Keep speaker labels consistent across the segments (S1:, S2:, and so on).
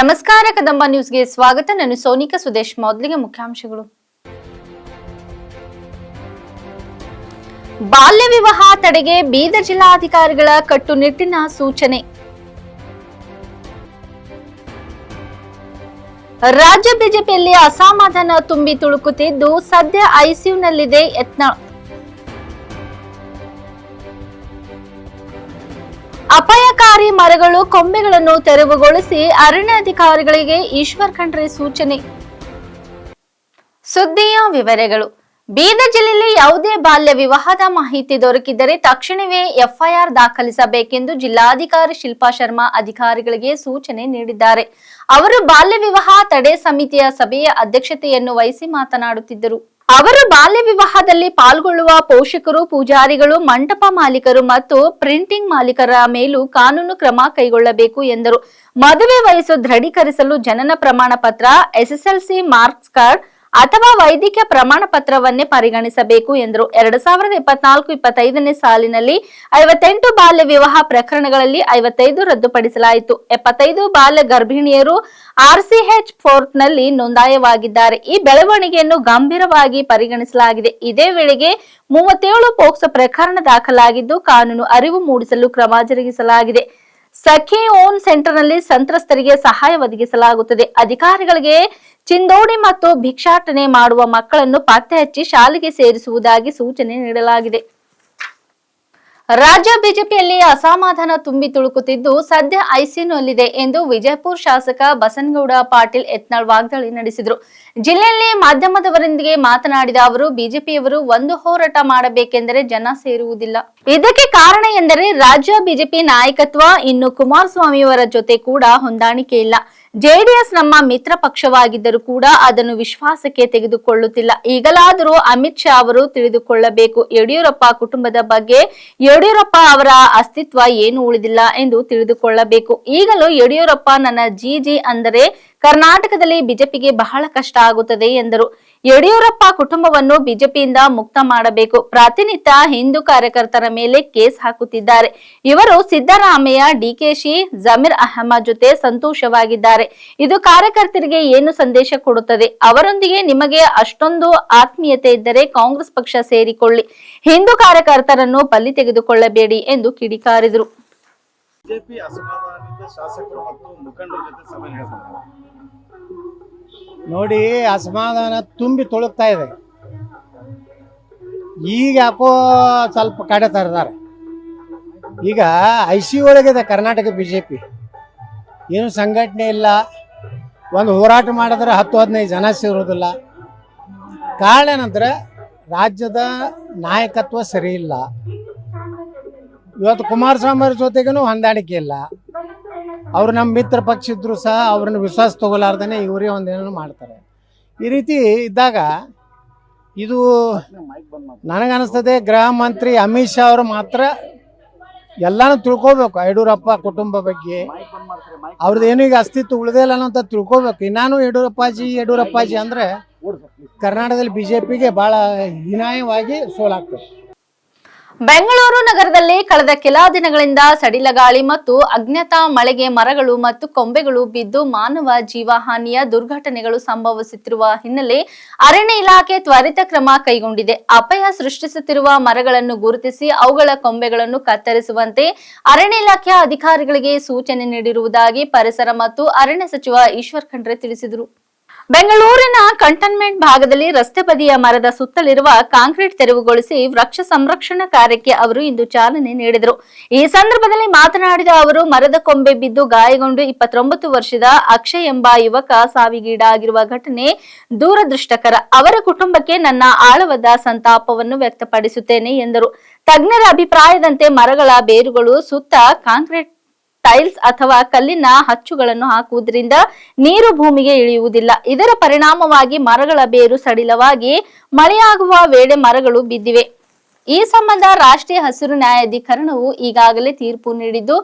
S1: ನಮಸ್ಕಾರ, ಕದಂಬ ನ್ಯೂಸ್ಗೆ ಸ್ವಾಗತ. ನಾನು ಸೋನಿಕಾ ಸುದೇಶ್, ಮೊದಲಿಗೆ ಮುಖ್ಯಾಂಶಗಳು. ಬಾಲ್ಯ ವಿವಾಹ ತಡೆಗೆ ಬೀದರ್ ಜಿಲ್ಲಾಧಿಕಾರಿಗಳ ಕಟ್ಟುನಿಟ್ಟಿನ ಸೂಚನೆ. ರಾಜ್ಯ ಬಿಜೆಪಿಯಲ್ಲಿ ಅಸಮಾಧಾನ ತುಂಬಿ ತುಳುಕುತ್ತಿದ್ದು ಸದ್ಯ ಐಸಿಯುನಲ್ಲಿದೆ ಯತ್ನಾಳ್ ಅಪಾಯಕಾರಿ ಮರಗಳು ಕೊಂಬೆಗಳನ್ನು ತೆರವುಗೊಳಿಸಿ ಅರಣ್ಯಾಧಿಕಾರಿಗಳಿಗೆ ಈಶ್ವರ್ ಖಂಡ್ರೆ ಸೂಚನೆ. ಸುದ್ದಿಯ ವಿವರಗಳು. ಬೀದರ್ ಜಿಲ್ಲೆಯಲ್ಲಿ ಯಾವುದೇ ಬಾಲ್ಯ ವಿವಾಹದ ಮಾಹಿತಿ ದೊರಕಿದ್ದರೆ ತಕ್ಷಣವೇ ಎಫ್ಐಆರ್ ದಾಖಲಿಸಬೇಕೆಂದು ಜಿಲ್ಲಾಧಿಕಾರಿ ಶಿಲ್ಪಾ ಶರ್ಮಾ ಅಧಿಕಾರಿಗಳಿಗೆ ಸೂಚನೆ ನೀಡಿದ್ದಾರೆ. ಅವರು ಬಾಲ್ಯ ವಿವಾಹ ತಡೆ ಸಮಿತಿಯ ಸಭೆಯ ಅಧ್ಯಕ್ಷತೆಯನ್ನು ವಹಿಸಿ ಮಾತನಾಡುತ್ತಿದ್ದರು. ಅವರು ಬಾಲ್ಯ ವಿವಾಹದಲ್ಲಿ ಪಾಲ್ಗೊಳ್ಳುವ ಪೋಷಕರು, ಪೂಜಾರಿಗಳು, ಮಂಟಪ ಮಾಲೀಕರು ಮತ್ತು ಪ್ರಿಂಟಿಂಗ್ ಮಾಲೀಕರ ಮೇಲೂ ಕಾನೂನು ಕ್ರಮ ಕೈಗೊಳ್ಳಬೇಕು ಎಂದರು. ಮದುವೆ ವಯಸ್ಸು ದೃಢೀಕರಿಸಲು ಜನನ ಪ್ರಮಾಣ ಪತ್ರ ಎಸ್ಎಸ್ಎಲ್ಸಿ ಮಾರ್ಕ್ಸ್ ಕಾರ್ಡ್ ಅಥವಾ ವೈದ್ಯಕೀಯ ಪ್ರಮಾಣ ಪತ್ರವನ್ನೇ ಪರಿಗಣಿಸಬೇಕು ಎಂದರು. ಎರಡ್ ಸಾವಿರದ ಇಪ್ಪತ್ನಾಲ್ಕು, ಇಪ್ಪತ್ತೈದನೇ ಸಾಲಿನಲ್ಲಿ ಐವತ್ತೆಂಟು ಬಾಲ್ಯ ವಿವಾಹ ಪ್ರಕರಣಗಳಲ್ಲಿ ಐವತ್ತೈದು ರದ್ದುಪಡಿಸಲಾಯಿತು. ಎಪ್ಪತ್ತೈದು ಬಾಲ್ಯ ಗರ್ಭಿಣಿಯರು ಆರ್ಸಿಎಚ್ ಫೋರ್ಟ್ನಲ್ಲಿ ನೋಂದಾಯವಾಗಿದ್ದಾರೆ. ಈ ಬೆಳವಣಿಗೆಯನ್ನು ಗಂಭೀರವಾಗಿ ಪರಿಗಣಿಸಲಾಗಿದೆ. ಇದೇ ವೇಳೆಗೆ ಮೂವತ್ತೇಳು ಪೋಕ್ಸೋ ಪ್ರಕರಣ ದಾಖಲಾಗಿದ್ದು, ಕಾನೂನು ಅರಿವು ಮೂಡಿಸಲು ಕ್ರಮ ಜರುಗಿಸಲಾಗಿದೆ. ಸಖಿ ಓನ್ ಸೆಂಟರ್ನಲ್ಲಿ ಸಂತ್ರಸ್ತರಿಗೆ ಸಹಾಯ ಒದಗಿಸಲಾಗುತ್ತದೆ. ಅಧಿಕಾರಿಗಳಿಗೆ ಚಿಂದೋಡಿ ಮತ್ತು ಭಿಕ್ಷಾಟನೆ ಮಾಡುವ ಮಕ್ಕಳನ್ನು ಪತ್ತೆ ಹಚ್ಚಿ ಶಾಲೆಗೆ ಸೇರಿಸುವುದಾಗಿ ಸೂಚನೆ ನೀಡಲಾಗಿದೆ. ರಾಜ್ಯ ಬಿಜೆಪಿಯಲ್ಲಿ ಅಸಮಾಧಾನ ತುಂಬಿ ತುಳುಕುತ್ತಿದ್ದು ಸದ್ಯ ಐಸಿಯುನಲ್ಲಿದೆ ಎಂದು ವಿಜಯಪುರ ಶಾಸಕ ಬಸನಗೌಡ ಪಾಟೀಲ್ ಯತ್ನಾಳ್ ವಾಗ್ದಾಳಿ ನಡೆಸಿದರು. ಜಿಲ್ಲೆಯಲ್ಲಿ ಮಾಧ್ಯಮದವರೊಂದಿಗೆ ಮಾತನಾಡಿದ ಅವರು, ಬಿಜೆಪಿಯವರು ಒಂದು ಹೋರಾಟ ಮಾಡಬೇಕೆಂದರೆ ಜನ ಸೇರುವುದಿಲ್ಲ. ಇದಕ್ಕೆ ಕಾರಣ ಎಂದರೆ ರಾಜ್ಯ ಬಿಜೆಪಿ ನಾಯಕತ್ವ, ಇನ್ನು ಕುಮಾರಸ್ವಾಮಿಯವರ ಜೊತೆ ಕೂಡ ಹೊಂದಾಣಿಕೆ ಇಲ್ಲ. ಜೆಡಿಎಸ್ ನಮ್ಮ ಮಿತ್ರ ಪಕ್ಷವಾಗಿದ್ದರೂ ಕೂಡ ಅದನ್ನು ವಿಶ್ವಾಸಕ್ಕೆ ತೆಗೆದುಕೊಳ್ಳುತ್ತಿಲ್ಲ. ಈಗಲಾದರೂ ಅಮಿತ್ ಶಾ ಅವರು ತಿಳಿದುಕೊಳ್ಳಬೇಕು. ಯಡಿಯೂರಪ್ಪ ಕುಟುಂಬದ ಬಗ್ಗೆ ಯಡಿಯೂರಪ್ಪ ಅವರ ಅಸ್ತಿತ್ವ ಏನು ಉಳಿದಿಲ್ಲ ಎಂದು ತಿಳಿದುಕೊಳ್ಳಬೇಕು. ಈಗಲೂ ಯಡಿಯೂರಪ್ಪ ನನ್ನ ಜಿಜಿ ಅಂದರೆ ಕರ್ನಾಟಕದಲ್ಲಿ ಬಿಜೆಪಿಗೆ ಬಹಳ ಕಷ್ಟ ಆಗುತ್ತದೆ ಎಂದರು. ಯಡಿಯೂರಪ್ಪ ಕುಟುಂಬವನ್ನು ಬಿಜೆಪಿಯಿಂದ ಮುಕ್ತ ಮಾಡಬೇಕು. ಪ್ರತಿನಿತ್ಯ ಹಿಂದೂ ಕಾರ್ಯಕರ್ತರ ಮೇಲೆ ಕೇಸ್ ಹಾಕುತ್ತಿದ್ದಾರೆ. ಇವರು ಸಿದ್ದರಾಮಯ್ಯ ಡಿಕೆಶಿ ಜಮೀರ್ ಅಹಮದ್ ಜೊತೆ ಸಂತೋಷವಾಗಿದ್ದಾರೆ. ಇದು ಕಾರ್ಯಕರ್ತರಿಗೆ ಏನು ಸಂದೇಶ ಕೊಡುತ್ತದೆ? ಅವರೊಂದಿಗೆ ನಿಮಗೆ ಅಷ್ಟೊಂದು ಆತ್ಮೀಯತೆ ಇದ್ದರೆ ಕಾಂಗ್ರೆಸ್ ಪಕ್ಷ ಸೇರಿಕೊಳ್ಳಿ. ಹಿಂದೂ ಕಾರ್ಯಕರ್ತರನ್ನು ಬಲಿ ತೆಗೆದುಕೊಳ್ಳಬೇಡಿ ಎಂದು ಕಿಡಿಕಾರಿದರು.
S2: ಬಿಜೆಪಿ ಅಸಮಾಧಾನಿತ ಶಾಸಕರು ಮತ್ತು ಜೊತೆ ಸಭೆ ನಡೆಸಿದ್ದಾರೆ.
S3: ನೋಡಿ ಅಸಮಾಧಾನ ತುಂಬಿ ತುಳುಕ್ತಾ ಇದೆ. ಈಗ ಯಾಕೋ ಸ್ವಲ್ಪ ಕಡೆ ತರದಾರೆ. ಈಗ ಐ ಸಿ ಒಳಗಿದೆ ಕರ್ನಾಟಕ ಬಿ ಜೆ ಪಿ ಏನು ಸಂಘಟನೆ ಇಲ್ಲ. ಒಂದು ಹೋರಾಟ ಮಾಡಿದ್ರೆ ಹತ್ತು, ಹದಿನೈದು ಜನ ಸೇರೋದಿಲ್ಲ ಕಾರಣ ಏನಂದ್ರೆ ರಾಜ್ಯದ ನಾಯಕತ್ವ ಸರಿ ಇಲ್ಲ. ಇವತ್ತು ಕುಮಾರಸ್ವಾಮಿ ಜೊತೆಗೂ ಹೊಂದಾಣಿಕೆ ಇಲ್ಲ. ಅವ್ರು ನಮ್ಮ ಮಿತ್ರ ಪಕ್ಷ ಇದ್ರು ಸಹ ಅವ್ರನ್ನ ವಿಶ್ವಾಸ ತಗೊಲಾರ್ದೇ ಇವರೇ ಒಂದೇನೋ ಮಾಡ್ತಾರೆ. ಈ ರೀತಿ ಇದ್ದಾಗ ಇದು ನನಗನ್ನಿಸ್ತದೆ ಗೃಹ ಮಂತ್ರಿ ಅಮಿತ್ ಶಾ ಅವರು ಮಾತ್ರ ಎಲ್ಲಾನು ತಿಳ್ಕೊಬೇಕು, ಯಡಿಯೂರಪ್ಪ ಕುಟುಂಬ ಬಗ್ಗೆ. ಅವ್ರದ್ದು ಏನು ಈಗ ಅಸ್ತಿತ್ವ ಉಳಿದೇ ಇಲ್ಲ ಅಂತ ತಿಳ್ಕೊಬೇಕು. ಇನ್ನಾನು ಯಡಿಯೂರಪ್ಪಾಜಿ ಯಡಿಯೂರಪ್ಪಾಜಿ ಅಂದ್ರೆ ಕರ್ನಾಟಕದಲ್ಲಿ ಬಿಜೆಪಿಗೆ ಬಹಳ ಹೀನಾಯವಾಗಿ ಸೋಲಾಗ್ತದೆ.
S1: ಬೆಂಗಳೂರು ನಗರದಲ್ಲಿ ಕಳೆದ ಕೆಲ ದಿನಗಳಿಂದ ಸಡಿಲ ಗಾಳಿ ಮತ್ತು ಅಜ್ಞಾತ ಮಳೆಗೆ ಮರಗಳು ಮತ್ತು ಕೊಂಬೆಗಳು ಬಿದ್ದು ಮಾನವ ಜೀವಹಾನಿಯ ದುರ್ಘಟನೆಗಳು ಸಂಭವಿಸುತ್ತಿರುವ ಹಿನ್ನೆಲೆ ಅರಣ್ಯ ಇಲಾಖೆ ತ್ವರಿತ ಕ್ರಮ ಕೈಗೊಂಡಿದೆ. ಅಪಾಯ ಸೃಷ್ಟಿಸುತ್ತಿರುವ ಮರಗಳನ್ನು ಗುರುತಿಸಿ ಅವುಗಳ ಕೊಂಬೆಗಳನ್ನು ಕತ್ತರಿಸುವಂತೆ ಅರಣ್ಯ ಇಲಾಖೆಯ ಅಧಿಕಾರಿಗಳಿಗೆ ಸೂಚನೆ ನೀಡಿರುವುದಾಗಿ ಪರಿಸರ ಮತ್ತು ಅರಣ್ಯ ಸಚಿವ ಈಶ್ವರ್ ಖಂಡ್ರೆ ತಿಳಿಸಿದರು. ಬೆಂಗಳೂರಿನ ಕಂಟೈನ್ಮೆಂಟ್ ಭಾಗದಲ್ಲಿ ರಸ್ತೆ ಬದಿಯ ಮರದ ಸುತ್ತಲಿರುವ ಕಾಂಕ್ರೀಟ್ ತೆರವುಗೊಳಿಸಿ ವೃಕ್ಷ ಸಂರಕ್ಷಣಾ ಕಾರ್ಯಕ್ಕೆ ಅವರು ಇಂದು ಚಾಲನೆ ನೀಡಿದರು. ಈ ಸಂದರ್ಭದಲ್ಲಿ ಮಾತನಾಡಿದ ಅವರು, ಮರದ ಕೊಂಬೆ ಬಿದ್ದು ಗಾಯಗೊಂಡು ಇಪ್ಪತ್ತೊಂಬತ್ತು ವರ್ಷದ ಅಕ್ಷಯ್ ಎಂಬ ಯುವಕ ಸಾವಿಗೀಡಾಗಿರುವ ಘಟನೆ ದೂರದೃಷ್ಟಕರ. ಅವರ ಕುಟುಂಬಕ್ಕೆ ನನ್ನ ಆಳವಾದ ಸಂತಾಪವನ್ನು ವ್ಯಕ್ತಪಡಿಸುತ್ತೇನೆ ಎಂದರು. ತಜ್ಞರ ಅಭಿಪ್ರಾಯದಂತೆ ಮರಗಳ ಬೇರುಗಳು ಸುತ್ತ ಕಾಂಕ್ರೀಟ್ ಟೈಲ್ಸ್ ಅಥವಾ ಕಲ್ಲಿನ ಹಚ್ಚುಗಳನ್ನು ಹಾಕುವುದರಿಂದ ನೀರು ಭೂಮಿಗೆ ಇಳಿಯುವುದಿಲ್ಲ. ಇದರ ಪರಿಣಾಮವಾಗಿ ಮರಗಳ ಬೇರು ಸಡಿಲವಾಗಿ ಮಳೆಯಾಗುವ ವೇಳೆ ಮರಗಳು ಬಿದ್ದಿವೆ. ಈ ಸಂಬಂಧ ರಾಷ್ಟ್ರೀಯ ಹಸಿರು ನ್ಯಾಯಾಧಿಕರಣವು ಈಗಾಗಲೇ ತೀರ್ಪು ನೀಡಿದ್ದು,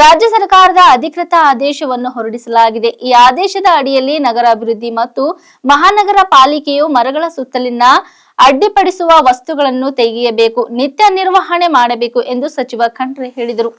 S1: ರಾಜ್ಯ ಸರ್ಕಾರದ ಅಧಿಕೃತ ಆದೇಶವನ್ನು ಹೊರಡಿಸಲಾಗಿದೆ. ಈ ಆದೇಶದ ಅಡಿಯಲ್ಲಿ ನಗರಾಭಿವೃದ್ಧಿ ಮತ್ತು ಮಹಾನಗರ ಪಾಲಿಕೆಯು ಮರಗಳ ಸುತ್ತಲಿನ ಅಡ್ಡಿಪಡಿಸುವ ವಸ್ತುಗಳನ್ನು ತೆಗೆಯಬೇಕು, ನಿತ್ಯ ನಿರ್ವಹಣೆ ಮಾಡಬೇಕು ಎಂದು ಸಚಿವ ಖಂಡ್ರೆ ಹೇಳಿದರು.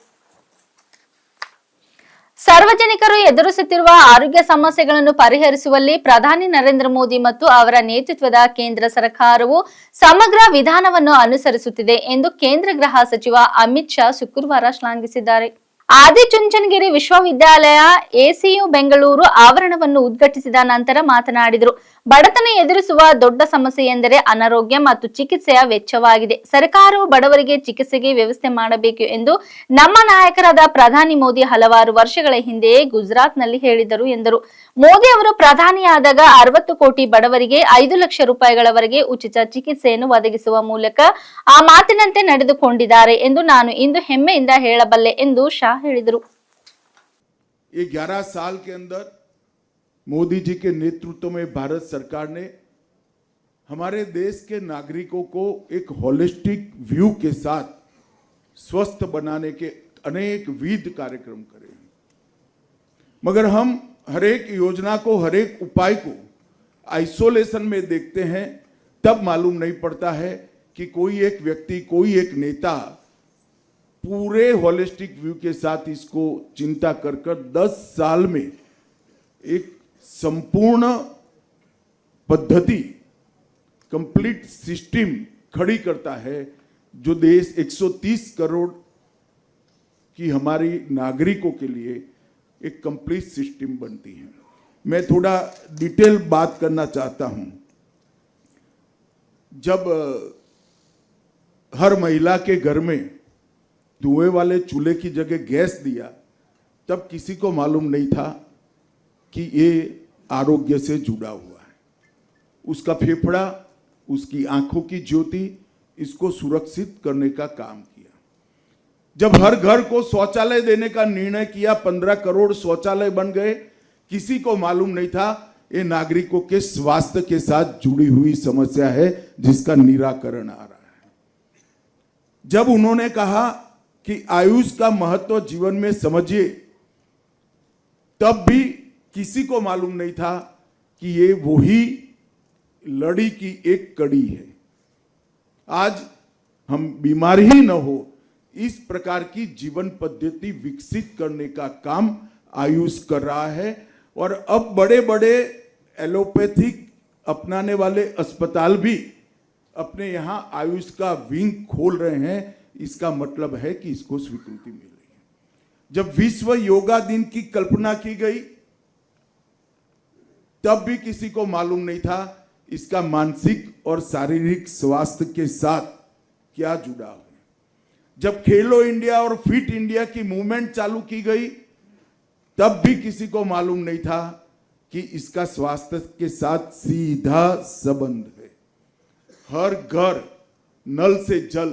S1: ಸಾರ್ವಜನಿಕರು ಎದುರಿಸುತ್ತಿರುವ ಆರೋಗ್ಯ ಸಮಸ್ಯೆಗಳನ್ನು ಪರಿಹರಿಸುವಲ್ಲಿ ಪ್ರಧಾನಿ ನರೇಂದ್ರ ಮೋದಿ ಮತ್ತು ಅವರ ನೇತೃತ್ವದ ಕೇಂದ್ರ ಸರ್ಕಾರವು ಸಮಗ್ರ ವಿಧಾನವನ್ನು ಅನುಸರಿಸುತ್ತಿದೆ ಎಂದು ಕೇಂದ್ರ ಗೃಹ ಸಚಿವ ಅಮಿತ್ ಶಾ ಶುಕ್ರವಾರ ಶ್ಲಾಘಿಸಿದ್ದಾರೆ. ಆದಿಚುಂಚನಗಿರಿ ವಿಶ್ವವಿದ್ಯಾಲಯ ಎಸಿಯು ಬೆಂಗಳೂರು ಆವರಣವನ್ನು ಉದ್ಘಾಟಿಸಿದ ನಂತರ ಮಾತನಾಡಿದರು. ಬಡತನ ಎದುರಿಸುವ ದೊಡ್ಡ ಸಮಸ್ಯೆ ಎಂದರೆ ಅನಾರೋಗ್ಯ ಮತ್ತು ಚಿಕಿತ್ಸೆಯ ವೆಚ್ಚವಾಗಿದೆ. ಸರ್ಕಾರವು ಬಡವರಿಗೆ ಚಿಕಿತ್ಸೆಗೆ ವ್ಯವಸ್ಥೆ ಮಾಡಬೇಕು ಎಂದು ನಮ್ಮ ನಾಯಕರಾದ ಪ್ರಧಾನಿ ಮೋದಿ ಹಲವಾರು ವರ್ಷಗಳ ಹಿಂದೆಯೇ ಗುಜರಾತ್ನಲ್ಲಿ ಹೇಳಿದರು ಎಂದರು. ಮೋದಿ ಅವರು ಪ್ರಧಾನಿಯಾದಾಗ ಅರವತ್ತು ಕೋಟಿ ಬಡವರಿಗೆ ಐದು ಲಕ್ಷ ರೂಪಾಯಿಗಳವರೆಗೆ ಉಚಿತ ಚಿಕಿತ್ಸೆಯನ್ನು ಒದಗಿಸುವ ಮೂಲಕ ಆ ಮಾತಿನಂತೆ ನಡೆದುಕೊಂಡಿದ್ದಾರೆ ಎಂದು ನಾನು ಇಂದು ಹೆಮ್ಮೆಯಿಂದ ಹೇಳಬಲ್ಲೆ ಎಂದು ಶಾ ಹೇಳಿದರು.
S4: मोदी जी के नेतृत्व में भारत सरकार ने हमारे देश के नागरिकों को एक होलिस्टिक व्यू के साथ स्वस्थ बनाने के अनेक विध कार्यक्रम करे मगर हम हरेक योजना को, हरेक उपाय को आइसोलेशन में देखते हैं, तब मालूम नहीं पड़ता है कि कोई एक व्यक्ति, कोई एक नेता पूरे होलिस्टिक व्यू के साथ इसको चिंता कर कर दस साल में एक संपूर्ण पद्धति कंप्लीट सिस्टम खड़ी करता है, जो देश 130 करोड़ की हमारी नागरिकों के लिए एक कंप्लीट सिस्टम बनती है। मैं थोड़ा डिटेल बात करना चाहता हूँ। जब, हर महिला के घर में धुएँ वाले चूल्हे की जगह गैस दिया, तब किसी को मालूम नहीं था कि ये आरोग्य से जुड़ा हुआ है। उसका फेफड़ा, उसकी आँखों की ज्योति, इसको सुरक्षित करने का काम किया। जब हर घर को शौचालय देने का निर्णय किया, पंद्रह करोड़ शौचालय बन गए, किसी को मालूम नहीं था ये नागरिकों के स्वास्थ्य के साथ जुड़ी हुई समस्या है, जिसका निराकरण आ रहा है। जब उन्होंने कहा कि आयुष का महत्व जीवन में समझिए, तब भी किसी को मालूम नहीं था कि ये वही लड़ी की एक कड़ी है। आज हम बीमार ही न हो, इस प्रकार की जीवन पद्धति विकसित करने का काम आयुष कर रहा है और अब बड़े बड़े एलोपैथिक अपनाने वाले अस्पताल भी अपने यहाँ आयुष का विंग खोल रहे हैं। इसका मतलब है कि इसको स्वीकृति मिल रही है। जब विश्व योगा दिन की कल्पना की गई तब भी किसी को मालूम नहीं था इसका मानसिक और शारीरिक स्वास्थ्य के साथ क्या जुड़ा है। जब खेलो इंडिया और फिट इंडिया की मूवमेंट चालू की गई, तब भी किसी को मालूम नहीं था कि इसका स्वास्थ्य के साथ सीधा संबंध है। हर घर, नल से जल,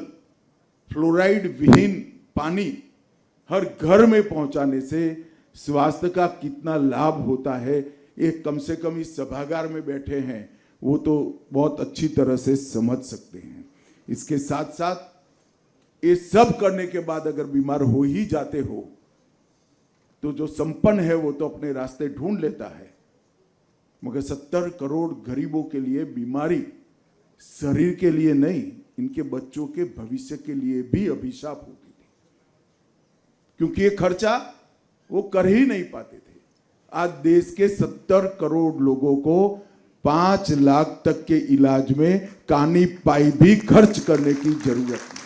S4: फ्लोराइड विहीन पानी हर घर में पहुँचाने से स्वास्थ्य का कितना लाभ होता है ये कम से कम इस सभागार में बैठे हैं, वो तो बहुत अच्छी तरह से समझ सकते हैं। इसके साथ साथ ये सब करने के बाद अगर बीमार हो ही जाते हो तो जो संपन्न है वो तो अपने रास्ते ढूंढ लेता है। मगर सत्तर करोड़ गरीबों के लिए बीमारी, शरीर के लिए नहीं, इनके बच्चों के भविष्य के लिए भी अभिशाप होती थी। क्योंकि ये खर्चा वो कर ही नहीं पाते थे। आज देश के सत्तर करोड़ लोगों को पाँच लाख तक के इलाज में कानी पाई भी खर्च करने की ज़रूरत नहीं।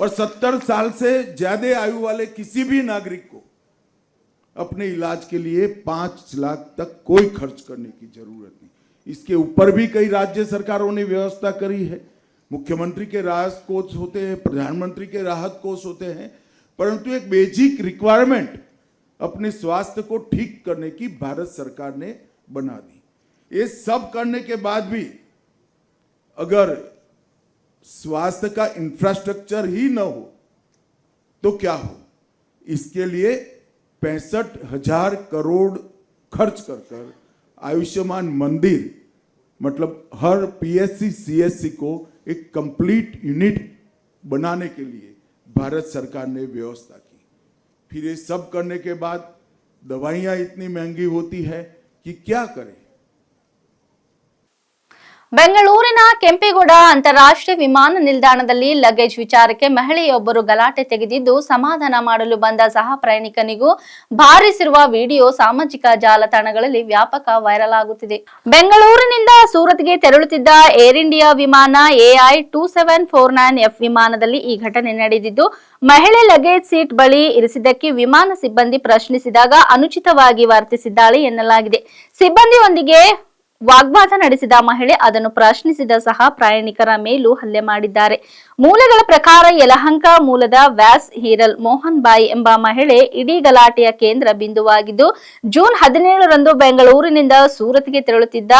S4: और सत्तर साल से ज़्यादा आयु वाले किसी भी नागरिक को अपने इलाज के लिए पाँच लाख तक कोई खर्च करने की ज़रूरत नहीं। इसके ऊपर भी कई राज्य सरकारों ने व्यवस्था करी है। मुख्यमंत्री के राहत कोष होते हैं, प्रधानमंत्री के राहत कोष होते हैं, परंतु एक बेसिक रिक्वायरमेंट अपने स्वास्थ्य को ठीक करने की भारत सरकार ने बना दी। ये सब करने के बाद भी अगर स्वास्थ्य का इंफ्रास्ट्रक्चर ही न हो तो क्या हो? इसके लिए पैंसठ हज़ार करोड़ खर्च कर कर आयुष्मान मंदिर मतलब हर पीएससी सीएससी को एक कंप्लीट यूनिट बनाने के लिए भारत सरकार ने व्यवस्था की। फिर ये सब करने के बाद दवाइयाँ इतनी महँगी होती है कि क्या करें?
S1: ಬೆಂಗಳೂರಿನ ಕೆಂಪೇಗೌಡ ಅಂತಾರಾಷ್ಟ್ರೀಯ ವಿಮಾನ ನಿಲ್ದಾಣದಲ್ಲಿ ಲಗೇಜ್ ವಿಚಾರಕ್ಕೆ ಮಹಿಳೆಯೊಬ್ಬರು ಗಲಾಟೆ ತೆಗೆದಿದ್ದು ಸಮಾಧಾನ ಮಾಡಲು ಬಂದ ಸಹ ಪ್ರಯಾಣಿಕನಿಗೂ ಬಾರಿಸಿರುವ ವಿಡಿಯೋ ಸಾಮಾಜಿಕ ಜಾಲತಾಣಗಳಲ್ಲಿ ವ್ಯಾಪಕ ವೈರಲ್ ಆಗುತ್ತಿದೆ. ಬೆಂಗಳೂರಿನಿಂದ ಸೂರತ್ಗೆ ತೆರಳುತ್ತಿದ್ದ ಏರ್ ಇಂಡಿಯಾ ವಿಮಾನ ಎಐ ಟೂ ವಿಮಾನದಲ್ಲಿ ಈ ಘಟನೆ ನಡೆದಿದ್ದು, ಮಹಿಳೆ ಲಗೇಜ್ ಸೀಟ್ ಬಳಿ ಇರಿಸಿದ್ದಕ್ಕೆ ವಿಮಾನ ಸಿಬ್ಬಂದಿ ಪ್ರಶ್ನಿಸಿದಾಗ ಅನುಚಿತವಾಗಿ ವರ್ತಿಸಿದ್ದಾಳೆ ಎನ್ನಲಾಗಿದೆ. ಸಿಬ್ಬಂದಿಯೊಂದಿಗೆ ವಾಗ್ವಾದ ನಡೆಸಿದ ಮಹಿಳೆ ಅದನ್ನು ಪ್ರಶ್ನಿಸಿದ ಸಹ ಪ್ರಯಾಣಿಕರ ಮೇಲೂ ಹಲ್ಲೆ ಮಾಡಿದ್ದಾರೆ. ಮೂಲಗಳ ಪ್ರಕಾರ ಯಲಹಂಕ ಮೂಲದ ವ್ಯಾಸ್ ಹೀರಲ್ ಮೋಹನ್ ಬಾಯಿ ಎಂಬ ಮಹಿಳೆ ಇಡೀ ಗಲಾಟೆಯ ಕೇಂದ್ರ ಬಿಂದುವಾಗಿದ್ದು, ಜೂನ್ ಹದಿನೇಳರಂದು ಬೆಂಗಳೂರಿನಿಂದ ಸೂರತ್ಗೆ ತೆರಳುತ್ತಿದ್ದ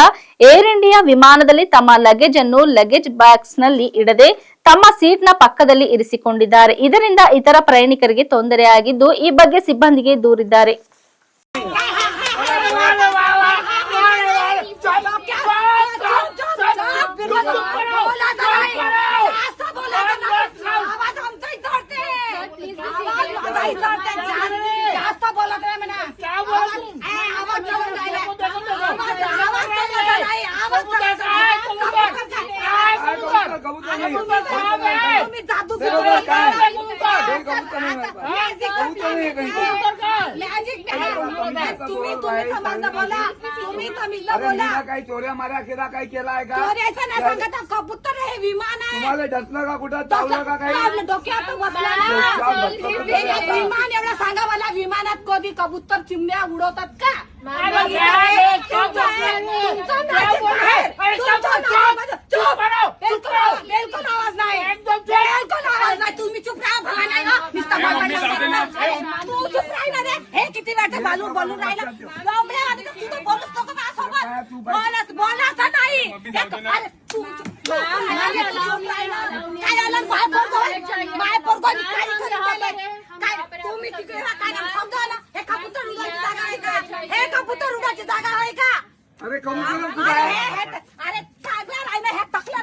S1: ಏರ್ ಇಂಡಿಯಾ ವಿಮಾನದಲ್ಲಿ ತಮ್ಮ ಲಗೇಜ್ ಅನ್ನು ಲಗೇಜ್ ಬಾಕ್ಸ್ನಲ್ಲಿ ಇಡದೆ ತಮ್ಮ ಸೀಟ್ನ ಪಕ್ಕದಲ್ಲಿ ಇರಿಸಿಕೊಂಡಿದ್ದಾರೆ. ಇದರಿಂದ ಇತರ ಪ್ರಯಾಣಿಕರಿಗೆ ತೊಂದರೆಯಾಗಿದ್ದು, ಈ ಬಗ್ಗೆ ಸಿಬ್ಬಂದಿಗೆ ದೂರಿದ್ದಾರೆ.
S5: तुम्ही तुम्ही समजलं बोला तुम्ही समजलं
S6: अरे
S5: बोला
S6: मीना काही चोऱ्या माऱ्या केला काही केलाय का
S5: चोऱ्याचं नाही सांगत आहे, कबूतर हे विमान आहे
S6: तुम्हाला डसलं का कुठं चावलं का काही
S5: बसला
S6: बसलं
S5: हे
S6: जरा
S5: विमान एवढं सांगा मला विमानात कधी कबूतर चिमण्या उडवतात का
S7: मामा,
S5: तुमचं
S7: काय?
S5: तुमचं तुमचं magic आहे. तुमचं नाव- चुप. बिलकुल आवाज- बिलकुल आवाज नाही बिलकुल आवाज नाही तुम्ही चुप राहा नाही नुसतं हे किती वेळचं बालू बोलून राहिला डोंबऱ्या वाजले, तू तर बोलूच नको माझ्यासोबत बोलत बोलायचं नाही एक- अरे तू चुप- अरे तू चुप राहिला. काय झालं माय पोरगं माय पोरगं काय करून राहिले? काय तुम्ही तिकडे राहा, काय नाही समजा ना हे कबूतर उडायची जागा आहे का हे कबूतर उडायची जागा आहे का
S6: अरे कबूतर कुठं
S5: अरे
S6: आहे
S5: हे- हे- अरे कागला राहिलं हे टाकलं